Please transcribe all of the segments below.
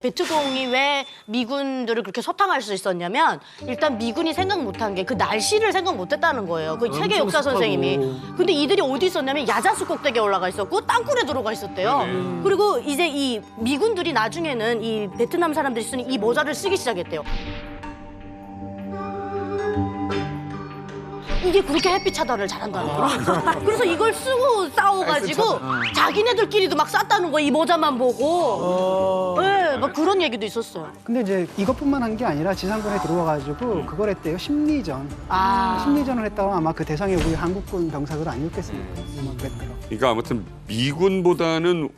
베트공이 왜 미군들을 그렇게 소탕할 수 있었냐면 일단 미군이 생각 못한 게 그 날씨를 생각 못했다는 거예요. 그 세계 역사 선생님이. 근데 이들이 어디 있었냐면 야자수 꼭대기에 올라가 있었고 땅굴에 들어가 있었대요. 그리고 이제 이 미군들이 나중에는 이 베트남 사람들이 쓰는 이 모자를 쓰기 시작했대요. 이게 그렇게 햇빛 차단을 잘한다는 거야. 그래서 이걸 쓰고 싸워 가지고 자기네들끼리도 막 쌌다는 거야. 이 모자만 보고. 네, 막 그런 얘기도 있었어요. 근데 이제 이것뿐만 한 게 아니라 지상군에 들어와가지고 그걸 했대요. 심리전. 아. 심리전을 했다가 아마 그 대상이 우리 한국군 병사들 아니었겠습니까? 아마 그랬대요. 그러니까 아무튼 미군보다는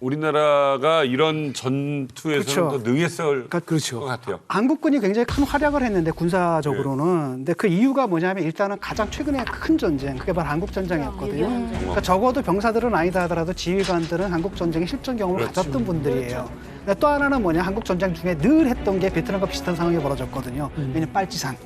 우리나라가 이런 전투에서는 그렇죠. 더 능했을 그렇죠. 것 같아요. 한국군이 굉장히 큰 활약을 했는데 군사적으로는 근데 그 이유가 뭐냐면 일단은 가장 최근에 큰 전쟁 그게 바로 한국 전쟁이었거든요. 그러니까 적어도 병사들은 아니다 하더라도 지휘관들은 한국 전쟁의 실전 경험을 가졌던 분들이에요. 근데 또 하나는 뭐냐? 한국 전쟁 중에 늘 했던 게 베트남과 비슷한 상황이 벌어졌거든요. 왜냐면 빨치산,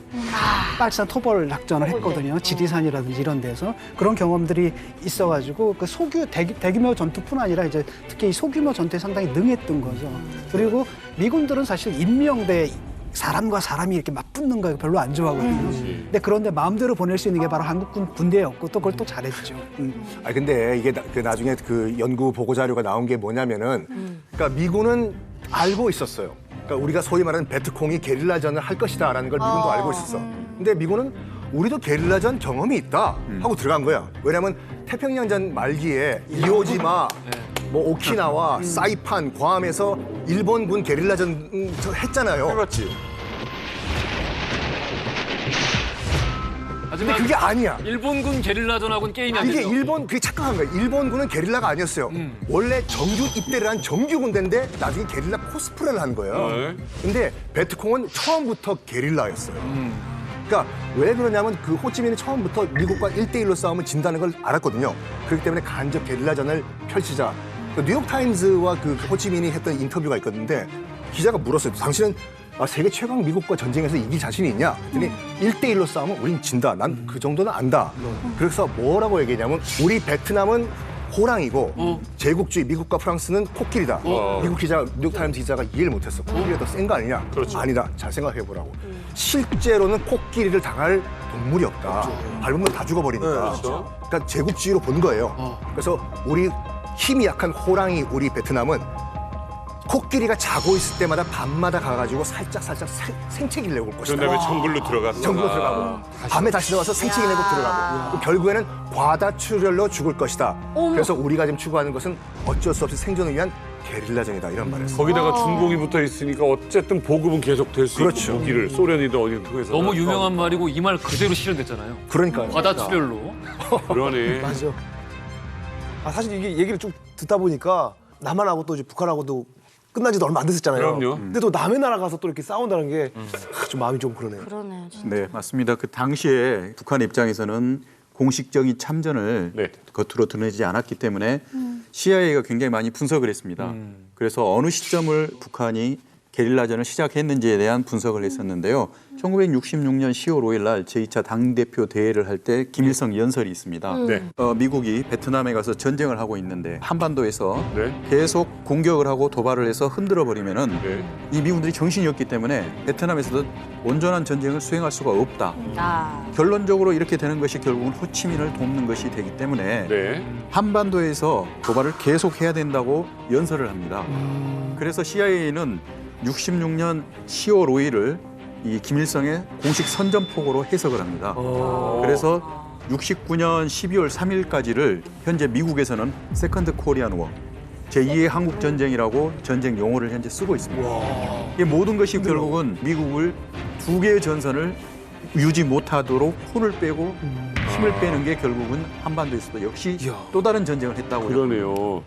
빨치산 토벌 작전을 했거든요. 지리산이라든지 이런 데서. 그런 경험들이 있어가지고 그 소규 대규, 대규모 전투뿐 아니라 이제 특히 이 소규모 전투에 상당히 능했던 거죠. 그리고 미군들은 사실 임명대 사람과 사람이 이렇게 맞붙는 거 별로 안 좋아하거든요. 근데 그런데 마음대로 보낼 수 있는 게 바로 한국군 군대였고 또 그걸 또 잘했죠. 음. 아 근데 이게 나, 그 나중에 그 연구 보고 자료가 나온 게 뭐냐면은 그러니까 미군은 알고 있었어요. 그러니까 우리가 소위 말하는 베트콩이 게릴라전을 할 것이다라는 걸 미군도 알고 있었어. 근데 미군은 우리도 게릴라전 경험이 있다 하고 들어간 거야. 왜냐하면 태평양전 말기에 이오지마, 뭐 오키나와, 사이판, 괌에서 일본군 게릴라전 음, 저 했잖아요. 근데 하지만 그게 아니야. 일본군 게릴라전하고는 게임이 안 이게 되죠. 일본 그게 착각한 거예요. 일본군은 게릴라가 아니었어요. 원래 정규 입대를 한 정규 군대인데 나중에 게릴라 코스프레를 한 거예요. 네. 근데 베트콩은 처음부터 게릴라였어요. 그러니까 왜 그러냐면 그 호치민이 처음부터 미국과 일대일로 싸우면 진다는 걸 알았거든요. 그렇기 때문에 간접 게릴라전을 펼치자. 그 뉴욕 타임즈와 그 호치민이 했던 인터뷰가 있거든요. 기자가 물었어요. 당신은 아, 세계 최강 미국과 전쟁에서 이길 자신이 있냐? 그랬더니 일대일로 싸우면 우린 진다. 난 그 정도는 안다. 그래서 뭐라고 얘기했냐면 우리 베트남은 호랑이고 어. 제국주의 미국과 프랑스는 코끼리다. 미국 기자, 뉴욕타임즈 기자가 이해를 못했어. 코끼리가 더 센 거 아니냐? 아니다. 잘 생각해 보라고. 실제로는 코끼리를 당할 동물이 없다. 밟으면 다 죽어버리니까. 그러니까 제국주의로 본 거예요. 그래서 우리 힘이 약한 호랑이 우리 베트남은 코끼리가 자고 있을 때마다 밤마다 가가지고 살짝 살짝 생- 생채기를 내고 올 것이다. 다음에 정글로 들어갔어. 정부로 들어가고 밤에 다시 들어와서 생채기 내고 들어가고 또 결국에는 과다 출혈로 죽을 것이다. 그래서 우리가 지금 추구하는 것은 어쩔 수 없이 생존을 위한 게릴라전이다 이런 말을 했어요. 거기다가 중공이 붙어 있으니까 어쨌든 보급은 계속 될 수 그렇죠. 있고 무기를 소련이든 어디든 통해서 너무 유명한 말이고 이 말 그대로 실현됐잖아요. 그러니까요. 과다출혈로. 그러네. 맞아. 아 사실 이게 얘기를 쭉 듣다 보니까 남한하고 또 이제 북한하고도 끝난 지도 얼마 안 됐었잖아요. 그럼요. 근데 또 남의 나라 가서 또 이렇게 싸운다는 게 좀 마음이 좀 그러네요. 그러네. 진짜. 네, 맞습니다. 그 당시에 북한 입장에서는 공식적인 참전을 네. 겉으로 드러내지 않았기 때문에 CIA가 굉장히 많이 분석을 했습니다. 그래서 어느 시점을 북한이 게릴라전을 시작했는지에 대한 분석을 했었는데요. 1966년 10월 5일 날 제2차 당대표 대회를 할 때 김일성 연설이 있습니다. 네. 어, 미국이 베트남에 가서 전쟁을 하고 있는데 한반도에서 네. 계속 공격을 하고 도발을 해서 흔들어 버리면은 네. 이 미군들이 정신이 없기 때문에 베트남에서도 온전한 전쟁을 수행할 수가 없다. 아. 결론적으로 이렇게 되는 것이 결국은 호치민을 돕는 것이 되기 때문에 네. 한반도에서 도발을 계속 해야 된다고 연설을 합니다. 그래서 CIA는 66년 10월 5일을 이 김일성의 공식 선전포고로 해석을 합니다. 그래서 69년 12월 3일까지를 현재 미국에서는 세컨드 코리안 워 제2의 한국 전쟁이라고 전쟁 용어를 현재 쓰고 있습니다. 이 모든 것이 결국은 미국을 두 개의 전선을 유지 못하도록 혼을 빼고 힘을 빼는 게 결국은 한반도에서도 역시 또 다른 전쟁을 했다고 그러네요.